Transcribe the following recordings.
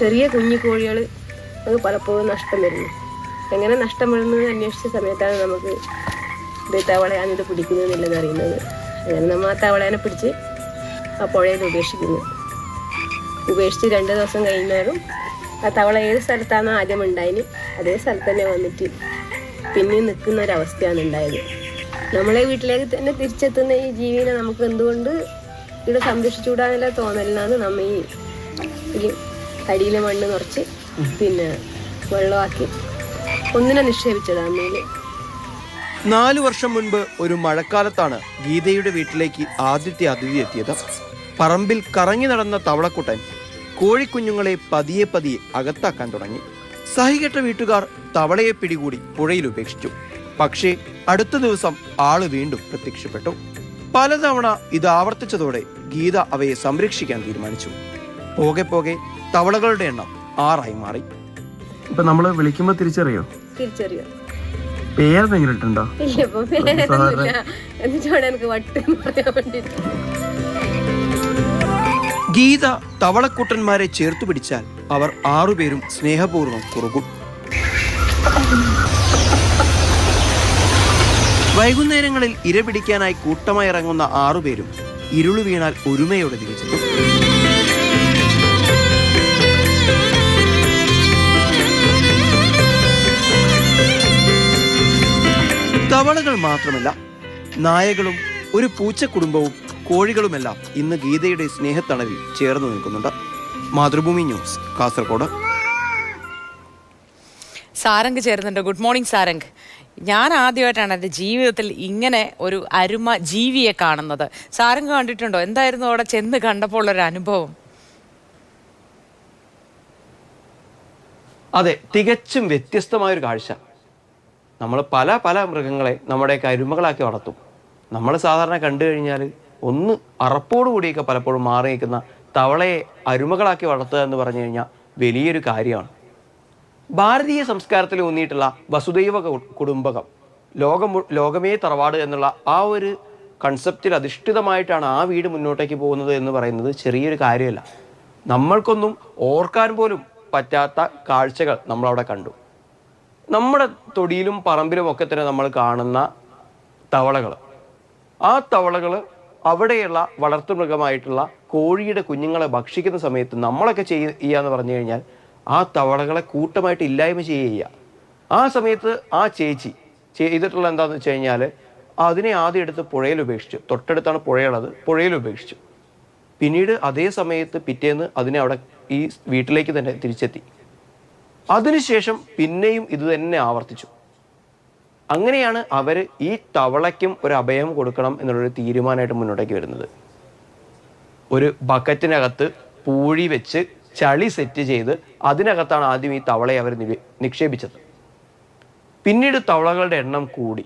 ചെറിയ കുഞ്ഞു കോഴികൾ അത് പലപ്പോഴും നഷ്ടം വരുന്നു. എങ്ങനെ നഷ്ടം വരുന്നത് അന്വേഷിച്ച സമയത്താണ് നമുക്ക് ഇത് തവളയാണ് ഇത് പിടിക്കുന്നതെന്നുള്ളത് അറിയുന്നത്. അങ്ങനെ നമ്മൾ ആ തവളേനെ പിടിച്ച് ആ പുഴയിൽ ഉപേക്ഷിക്കുന്നു. ഉപേക്ഷിച്ച് രണ്ട് ദിവസം കഴിഞ്ഞാലും ആ തവള ഏത് സ്ഥലത്താണ് ആദ്യം ഉണ്ടായിന് അതേ സ്ഥലത്ത് തന്നെ വന്നിട്ട് പിന്നെ നിൽക്കുന്ന ഒരവസ്ഥയാണ് ഉണ്ടായത്. നമ്മളെ വീട്ടിലേക്ക് തന്നെ തിരിച്ചെത്തുന്ന ഈ ജീവിനെ നമുക്ക് എന്തുകൊണ്ട് ഇവിടെ സംരക്ഷിച്ചുകൂടാനുള്ള തോന്നലിനാണ് നമ്മ ഈ ഈ അടിയിലെ മണ്ണ് നിറച്ച് പിന്നെ വെള്ളമാക്കി ഒന്നിനെ നിക്ഷേപിച്ചതാ അമ്മയിൽ നാലു വർഷം മുൻപ് ഒരു മഴക്കാലത്താണ് ഗീതയുടെ വീട്ടിലേക്ക് ആദ്യത്തെ അതിഥി എത്തിയത്. പറമ്പിൽ കറങ്ങി നടന്ന തവളക്കുട്ടൻ കോഴിക്കുഞ്ഞുങ്ങളെ പതിയെ പതിയെ അകത്താക്കാൻ തുടങ്ങി. സഹികെട്ട വീട്ടുകാർ തവളയെ പിടികൂടി പുഴയിൽ ഉപേക്ഷിച്ചു. പക്ഷേ അടുത്ത ദിവസം ആൾ വീണ്ടും പ്രത്യക്ഷപ്പെട്ടു. പലതവണ ഇത് ആവർത്തിച്ചതോടെ ഗീത അവയെ സംരക്ഷിക്കാൻ തീരുമാനിച്ചു. പോകെ പോകെ തവളകളുടെ എണ്ണം ആറായി മാറി. ഇപ്പൊ നമ്മൾ വിളിക്കുമ്പോ തിരിച്ചറിയോ? തിരിച്ചറിയോ? പേരെന്തെങ്കിലും ഇട്ടുണ്ടോ ഗീത തവളക്കൂട്ടന്മാരെ ചേർത്തു പിടിച്ചാൽ അവർ ആറുപേരും സ്നേഹപൂർവം കുറുകും. വൈകുന്നേരങ്ങളിൽ ഇര പിടിക്കാനായി കൂട്ടമായി ഇറങ്ങുന്ന ആറുപേരും ഇരുളു വീണാൽ ഒരുമയോടെ തിരിച്ചെത്തും തവളകൾ മാത്രമല്ല നായകളും ഒരു പൂച്ചക്കുടുംബവും കോഴികളുമെല്ലാം ഇന്ന് ഗീതയുടെ സ്നേഹത്തണലിൽ ചേർന്ന് നിൽക്കുന്നുണ്ട്. മാതൃഭൂമി ന്യൂസ് കാസർഗോഡ് സാരംഗ് ചേരുന്നുണ്ട്. Good morning Sarang. ഞാൻ ആദ്യമായിട്ടാണ് എന്റെ ജീവിതത്തിൽ ഇങ്ങനെ ഒരു അരുമ ജീവിയെ കാണുന്നത്. സാരംഗ് കണ്ടിട്ടുണ്ടോ? എന്തായിരുന്നു അവിടെ ചെന്ന് കണ്ടപ്പോൾ ഒരു അനുഭവം? അതെ തികച്ചും വ്യത്യസ്തമായൊരു കാഴ്ച. നമ്മൾ പല പല മൃഗങ്ങളെ നമ്മുടെയൊക്കെ അരുമകളാക്കി വളർത്തും. നമ്മൾ സാധാരണ കണ്ടു കഴിഞ്ഞാൽ ഒന്ന് അറപ്പോടു കൂടിയൊക്കെ പലപ്പോഴും മാറി നിൽക്കുന്ന തവളയെ അരുമകളാക്കി വളർത്തുക എന്ന് പറഞ്ഞു കഴിഞ്ഞാൽ വലിയൊരു കാര്യമാണ്. ഭാരതീയ സംസ്കാരത്തിൽ ഊന്നിയിട്ടുള്ള വസുദൈവ കുടുംബകം ലോകം ലോകമേ തറവാട് എന്നുള്ള ആ ഒരു കൺസെപ്റ്റിൽ അധിഷ്ഠിതമായിട്ടാണ് ആ വീട് മുന്നോട്ടേക്ക് പോകുന്നത് എന്ന് പറയുന്നത് ചെറിയൊരു കാര്യമല്ല. നമ്മൾക്കൊന്നും ഓർക്കാൻ പോലും പറ്റാത്ത കാഴ്ചകൾ നമ്മളവിടെ കണ്ടു. നമ്മുടെ തൊടിയിലും പറമ്പിലും ഒക്കെ തന്നെ നമ്മൾ കാണുന്ന തവളകൾ. ആ തവളകൾ അവിടെയുള്ള വളർത്തുമൃഗമായിട്ടുള്ള കോഴിയുടെ കുഞ്ഞുങ്ങളെ ഭക്ഷിക്കുന്ന സമയത്ത് നമ്മളൊക്കെ ചെയ്യുക എന്ന് പറഞ്ഞു കഴിഞ്ഞാൽ ആ തവളകളെ കൂട്ടമായിട്ട് ഇല്ലായ്മ ചെയ്യുക. ആ സമയത്ത് ആ ചേച്ചി ചെയ്തിട്ടുള്ള എന്താണെന്ന് വെച്ച് കഴിഞ്ഞാൽ അതിനെ ആദ്യം എടുത്ത് പുഴയിൽ ഉപേക്ഷിച്ചു. തൊട്ടടുത്താണ് പുഴയുള്ളത് പുഴയിൽ ഉപേക്ഷിച്ചു. പിന്നീട് അതേ സമയത്ത് പിറ്റേന്ന് അതിനെ അവിടെ ഈ വീട്ടിലേക്ക് തന്നെ തിരിച്ചെത്തി. അതിനുശേഷം പിന്നെയും ഇത് തന്നെ ആവർത്തിച്ചു. അങ്ങനെയാണ് അവർ ഈ തവളയ്ക്കും ഒരു അഭയം കൊടുക്കണം എന്നുള്ളൊരു തീരുമാനമായിട്ട് മുന്നോട്ടേക്ക് വരുന്നത്. ഒരു ബക്കറ്റിനകത്ത് പൂഴി വെച്ച് ചളി സെറ്റ് ചെയ്ത് അതിനകത്താണ് ആദ്യം ഈ തവളയെ അവർ നിക്ഷേപിച്ചത്. പിന്നീട് തവളകളുടെ എണ്ണം കൂടി.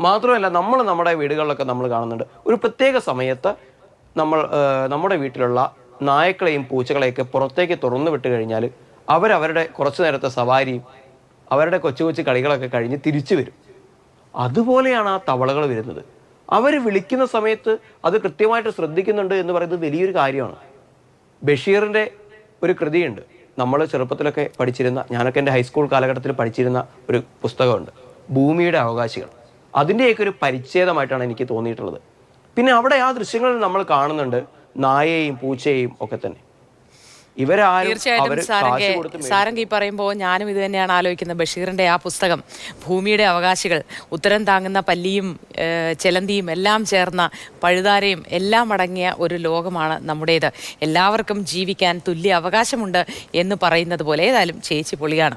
മാത്രമല്ല നമ്മൾ നമ്മുടെ വീടുകളിലൊക്കെ നമ്മൾ കാണുന്നുണ്ട്. ഒരു പ്രത്യേക സമയത്ത് നമ്മൾ നമ്മുടെ വീട്ടിലുള്ള നായക്കളെയും പൂച്ചകളെയൊക്കെ പുറത്തേക്ക് തുറന്നു വിട്ട് കഴിഞ്ഞാൽ അവരവരുടെ കുറച്ചു നേരത്തെ സവാരിയും അവരുടെ കൊച്ചു കൊച്ചു കളികളൊക്കെ കഴിഞ്ഞ് തിരിച്ചു വരും. അതുപോലെയാണ് ആ തവളകൾ വരുന്നത്. അവർ വിളിക്കുന്ന സമയത്ത് അത് കൃത്യമായിട്ട് ശ്രദ്ധിക്കുന്നുണ്ട് എന്ന് പറയുന്നത് വലിയൊരു കാര്യമാണ്. ബഷീറിന്റെ ഒരു കൃതിയുണ്ട്. നമ്മൾ ചെറുപ്പത്തിലൊക്കെ പഠിച്ചിരുന്ന ഞാനൊക്കെ എന്റെ ഹൈസ്കൂൾ കാലഘട്ടത്തിൽ പഠിച്ചിരുന്ന ഒരു പുസ്തകമുണ്ട്. ഭൂമിയുടെ അവകാശികൾ. അതിന്റെയൊക്കെ ഒരു പരിച്ഛേദമായിട്ടാണ് എനിക്ക് തോന്നിയിട്ടുള്ളത്. പിന്നെ അവിടെ ആ ദൃശ്യങ്ങളിൽ നമ്മൾ കാണുന്നുണ്ട് നായയെയും പൂച്ചയെയും ഒക്കെ തന്നെ. ഇവരാരും തീർച്ചയായിട്ടും സാരംഗ് ഈ പറയുമ്പോൾ ഞാനും ഇത് തന്നെയാണ് ആലോചിക്കുന്നത്. ബഷീറിന്റെ ആ പുസ്തകം ഭൂമിയുടെ അവകാശികൾ ഉത്തരം താങ്ങുന്ന പല്ലിയും ചെലന്തിയും എല്ലാം ചേർന്ന പഴുതാരയും എല്ലാം അടങ്ങിയ ഒരു ലോകമാണ് നമ്മുടേത്. എല്ലാവർക്കും ജീവിക്കാൻ തുല്യ അവകാശമുണ്ട് എന്ന് പറയുന്നത് പോലെ ഏതായാലും ചേച്ചി പൊളിയാണ്.